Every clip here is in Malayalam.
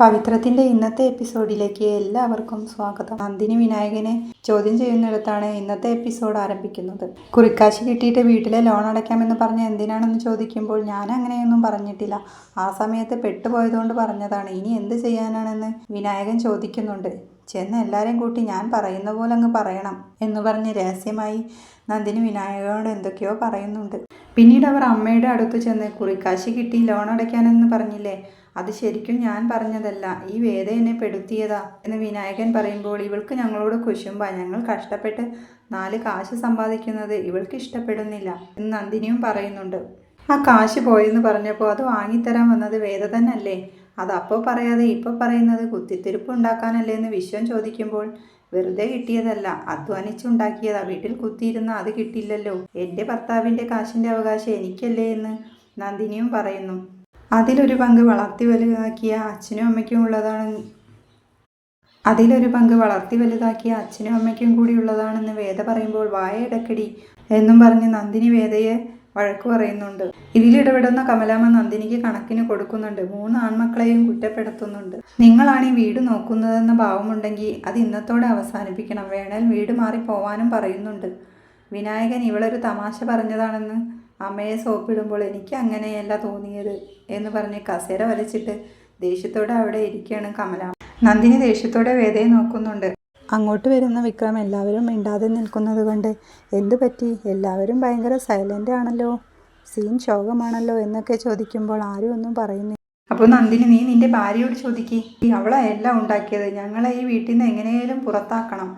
പവിത്രത്തിന്റെ ഇന്നത്തെ എപ്പിസോഡിലേക്ക് എല്ലാവർക്കും സ്വാഗതം. നന്ദിനി വിനായകനെ ചോദ്യം ചെയ്യുന്നിടത്താണ് ഇന്നത്തെ എപ്പിസോഡ് ആരംഭിക്കുന്നത്. കുറിക്കാശി കിട്ടിയിട്ട് വീട്ടിലെ ലോൺ അടയ്ക്കാമെന്ന് പറഞ്ഞ് എന്തിനാണെന്ന് ചോദിക്കുമ്പോൾ ഞാൻ അങ്ങനെയൊന്നും പറഞ്ഞിട്ടില്ല. ആ സമയത്ത് പെട്ടുപോയതുകൊണ്ട് പറഞ്ഞതാണ് ഇനി എന്ത് ചെയ്യാനാണെന്ന്? വിനായകൻ ചോദിക്കുന്നുണ്ട്. ചെന്ന് എല്ലാവരെയും കൂട്ടി ഞാൻ പറയുന്ന പോലെ അങ്ങ് പറയണം എന്ന് പറഞ്ഞ് രഹസ്യമായി നന്ദിനി വിനായകനോട് എന്തൊക്കെയോ പറയുന്നുണ്ട്. പിന്നീട് അവർ അമ്മയുടെ അടുത്ത് ചെന്ന് കുറിക്കാശി കിട്ടി ലോൺ അടയ്ക്കാനെന്ന് പറഞ്ഞില്ലേ? അത് ശരിക്കും ഞാൻ പറഞ്ഞതല്ല. ഈ വേദ എന്നെ പെടുത്തിയതാ എന്ന് വിനായകൻ പറയുമ്പോൾ ഇവൾക്ക് ഞങ്ങളോട് കുശുമ്പ. ഞങ്ങൾ കഷ്ടപ്പെട്ട് നാല് കാശ് സമ്പാദിക്കുന്നത് ഇവൾക്ക് ഇഷ്ടപ്പെടുന്നില്ല എന്ന് നന്ദിനിയും പറയുന്നുണ്ട്. ആ കാശ് പോയെന്ന് പറഞ്ഞപ്പോൾ അത് വാങ്ങിത്തരാൻ വന്നത് വേദ തന്നല്ലേ? അതപ്പോൾ പറയാതെ ഇപ്പോൾ പറയുന്നത് കുത്തിത്തിരിപ്പ് ഉണ്ടാക്കാനല്ലേ എന്ന് വിശ്വം ചോദിക്കുമ്പോൾ വെറുതെ കിട്ടിയതല്ല. അധ്വാനിച്ചുണ്ടാക്കിയതാ. വീട്ടിൽ കുത്തിയിരുന്ന അത് കിട്ടില്ലല്ലോ. എന്റെ ഭർത്താവിന്റെ കാശിന്റെ അവകാശം എനിക്കല്ലേ എന്ന് നന്ദിനിയും പറയുന്നു. അതിലൊരു പങ്ക് വളർത്തി വലുതാക്കിയ അച്ഛനും അമ്മയ്ക്കും ഉള്ളതാണ്. അതിലൊരു പങ്ക് വളർത്തി വലുതാക്കിയ അച്ഛനും അമ്മയ്ക്കും കൂടി ഉള്ളതാണെന്ന് വേദ പറയുമ്പോൾ വായ ഇടക്കടി എന്നും പറഞ്ഞ് നന്ദിനി വേദയെ വഴക്കു പറയുന്നുണ്ട്. ഇതിലിടപെടുന്ന കമലാമ്മ നന്ദിനിക്ക് കണക്കിന് കൊടുക്കുന്നുണ്ട്. മൂന്ന് ആൺമക്കളെയും കുറ്റപ്പെടുത്തുന്നുണ്ട്. നിങ്ങളാണ് ഈ വീട് നോക്കുന്നതെന്ന ഭാവമുണ്ടെങ്കിൽ അത് ഇന്നത്തോടെ അവസാനിപ്പിക്കണം. വേണേൽ വീട് മാറി പോവാനും പറയുന്നുണ്ട്. വിനായകൻ ഇവളൊരു തമാശ പറഞ്ഞതാണെന്ന് അമ്മയെ സോപ്പിടുമ്പോൾ എനിക്ക് അങ്ങനെയല്ല തോന്നിയത് എന്ന് പറഞ്ഞ് കസേര വലിച്ചിട്ട് ദേഷ്യത്തോടെ അവിടെ ഇരിക്കുകയാണ് കമല. നന്ദിനി ദേഷ്യത്തോടെ വേദയെ നോക്കുന്നുണ്ട്. അങ്ങോട്ട് വരുന്ന വിക്രം എല്ലാവരും മിണ്ടാതെ നിൽക്കുന്നത് കൊണ്ട് എന്തു പറ്റി? എല്ലാവരും ഭയങ്കര സൈലന്റ് ആണല്ലോ. സീൻ ശോകമാണല്ലോ എന്നൊക്കെ ചോദിക്കുമ്പോൾ ആരും ഒന്നും പറയുന്നില്ല. അപ്പോൾ നന്ദിനി നീ നിന്റെ ഭാര്യയോട് ചോദിക്കേ. അവളെ എല്ലാം ഉണ്ടാക്കിയത്. ഞങ്ങളെ ഈ വീട്ടിൽ നിന്ന് എങ്ങനെയാലും പുറത്താക്കണം.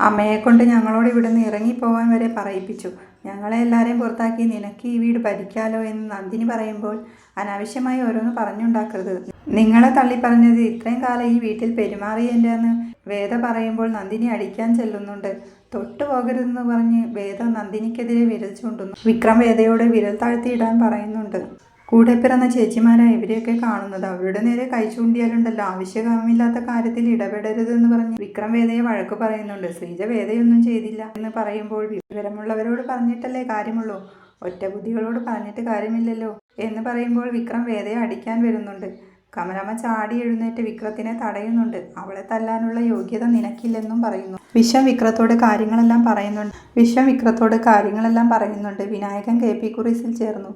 അമ്മയെ കൊണ്ട് ഞങ്ങളോട് ഇവിടുന്ന് ഇറങ്ങിപ്പോവാൻ വരെ പറയിപ്പിച്ചു. ഞങ്ങളെ എല്ലാവരെയും പുറത്താക്കി നിനക്ക് ഈ വീട് ഭരിക്കാലോ എന്ന് നന്ദിനി പറയുമ്പോൾ അനാവശ്യമായി ഓരോന്ന് പറഞ്ഞുണ്ടാക്കരുത്. നിങ്ങളെ തള്ളി പറഞ്ഞത് ഇത്രയും കാലം ഈ വീട്ടിൽ പെരുമാറിയന്റെ എന്ന് വേദ പറയുമ്പോൾ നന്ദിനി അടിക്കാൻ ചെല്ലുന്നുണ്ട്. തൊട്ടു പോകരുതെന്ന് പറഞ്ഞ് വേദ നന്ദിനിക്കെതിരെ വിരൽ ചൂണ്ടുന്നു. വിക്രം വേദയോട് വിരൽ താഴ്ത്തിയിടാൻ പറയുന്നുണ്ട്. കൂടെ പിറന്ന ചേച്ചിമാരാ ഇവരെയൊക്കെ കാണുന്നത്. അവരുടെ നേരെ കൈ ചൂണ്ടിയാലുണ്ടല്ലോ. ആവശ്യമില്ലാത്ത കാര്യത്തിൽ ഇടപെടരുതെന്ന് പറഞ്ഞ് വിക്രം വേദയെ വഴക്ക് പറയുന്നുണ്ട്. ശ്രീജ വേദയൊന്നും ചെയ്തില്ല എന്ന് പറയുമ്പോൾ വിവരമുള്ളവരോട് പറഞ്ഞിട്ടല്ലേ കാര്യമുള്ളൂ? ഒറ്റ ബുദ്ധികളോട് പറഞ്ഞിട്ട് കാര്യമില്ലല്ലോ എന്ന് പറയുമ്പോൾ വിക്രം വേദയെ അടിക്കാൻ വരുന്നുണ്ട്. കമലമ്മ ചാടി എഴുന്നേറ്റ് വിക്രത്തിനെ തടയുന്നുണ്ട്. അവളെ തല്ലാനുള്ള യോഗ്യത നിനക്കില്ലെന്നും പറയുന്നു. വിശ്വം വിക്രത്തോട് കാര്യങ്ങളെല്ലാം പറയുന്നുണ്ട്. വിശ്വം വിക്രത്തോട് കാര്യങ്ങളെല്ലാം പറയുന്നുണ്ട്. വിനായകൻ കെ പി കുറിസിൽ ചേർന്നു.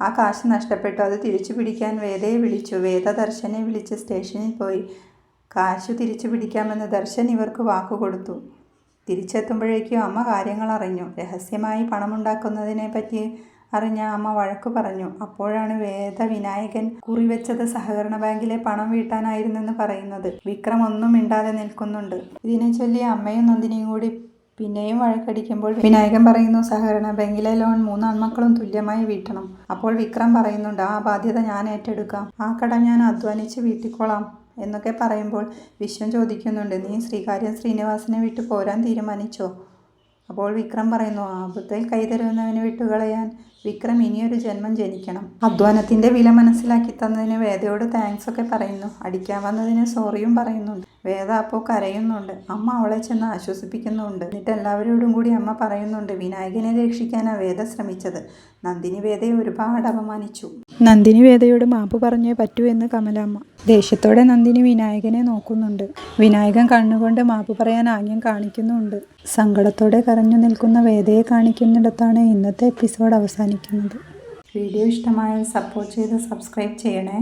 ആ കാശ് നഷ്ടപ്പെട്ടു. അത് തിരിച്ചു പിടിക്കാൻ വേദയെ വിളിച്ചു. വേദ ദർശനെ വിളിച്ച് സ്റ്റേഷനിൽ പോയി. കാശു തിരിച്ചു പിടിക്കാമെന്ന് ദർശൻ ഇവർക്ക് വാക്കുകൊടുത്തു തിരിച്ചെത്തുമ്പോഴേക്കും അമ്മ കാര്യങ്ങൾ അറിഞ്ഞു. രഹസ്യമായി പണമുണ്ടാക്കുന്നതിനെ പറ്റി അറിഞ്ഞ അമ്മ വഴക്കു പറഞ്ഞു. അപ്പോഴാണ് വേദ വിനായകൻ കുറിവെച്ചത് സഹകരണ ബാങ്കിലെ പണം വീട്ടാനായിരുന്നെന്ന് പറയുന്നത്. വിക്രം ഒന്നും മിണ്ടാതെ നിൽക്കുന്നുണ്ട്. ഇതിനെ ചൊല്ലി അമ്മയും നന്ദിനിയും കൂടി പിന്നെയും വഴക്കടിക്കുമ്പോൾ വിനായകൻ പറയുന്നു സഹകരണ ബാങ്കിലെ ലോൺ മൂന്നാൺമക്കളും തുല്യമായി വീട്ടണം. അപ്പോൾ വിക്രം പറയുന്നുണ്ട് ആ ബാധ്യത ഞാൻ ഏറ്റെടുക്കാം. ആ കടം ഞാൻ അധ്വാനിച്ച് വീട്ടിക്കോളാം. എന്നൊക്കെ പറയുമ്പോൾ വിശ്വം ചോദിക്കുന്നുണ്ട് നീ ശ്രീകാര്യം ശ്രീനിവാസിനെ വിട്ടു പോരാൻ തീരുമാനിച്ചോ? അപ്പോൾ വിക്രം പറയുന്നു ആപത്തിൽ കൈതരുന്നവന് വിട്ടുകളയാൻ വിക്രം ഇനിയൊരു ജന്മം ജനിക്കണം. അധ്വാനത്തിന്റെ വില മനസ്സിലാക്കി തന്നതിന് വേദയോട് താങ്ക്സ് ഒക്കെ പറയുന്നു. അടിക്കാൻ വന്നതിന് സോറിയും പറയുന്നുണ്ട്. വേദ അപ്പോൾ കരയുന്നുണ്ട്. അമ്മ അവളെ ചെന്ന് ആശ്വസിപ്പിക്കുന്നുണ്ട്. എന്നിട്ട് എല്ലാവരോടും കൂടി അമ്മ പറയുന്നുണ്ട് വിനായകനെ രക്ഷിക്കാനാണ് വേദ ശ്രമിച്ചത്. നന്ദിനി വേദയെ ഒരുപാട് അപമാനിച്ചു. നന്ദിനി വേദയോട് മാപ്പ് പറഞ്ഞേ പറ്റൂ എന്ന് കമലാമ്മ. ദേഷ്യത്തോടെ നന്ദിനി വിനായകനെ നോക്കുന്നുണ്ട്. വിനായകൻ കണ്ണുകൊണ്ട് മാപ്പ് പറയാൻ ആംഗ്യം കാണിക്കുന്നുണ്ട്. സങ്കടത്തോടെ കരഞ്ഞു നിൽക്കുന്ന വേദയെ കാണിക്കുന്നിടത്താണ് ഇന്നത്തെ എപ്പിസോഡ് അവസാനിക്കുന്നത്. വീഡിയോ ഇഷ്ടമായാൽ സപ്പോർട്ട് ചെയ്ത് സബ്സ്ക്രൈബ് ചെയ്യണേ.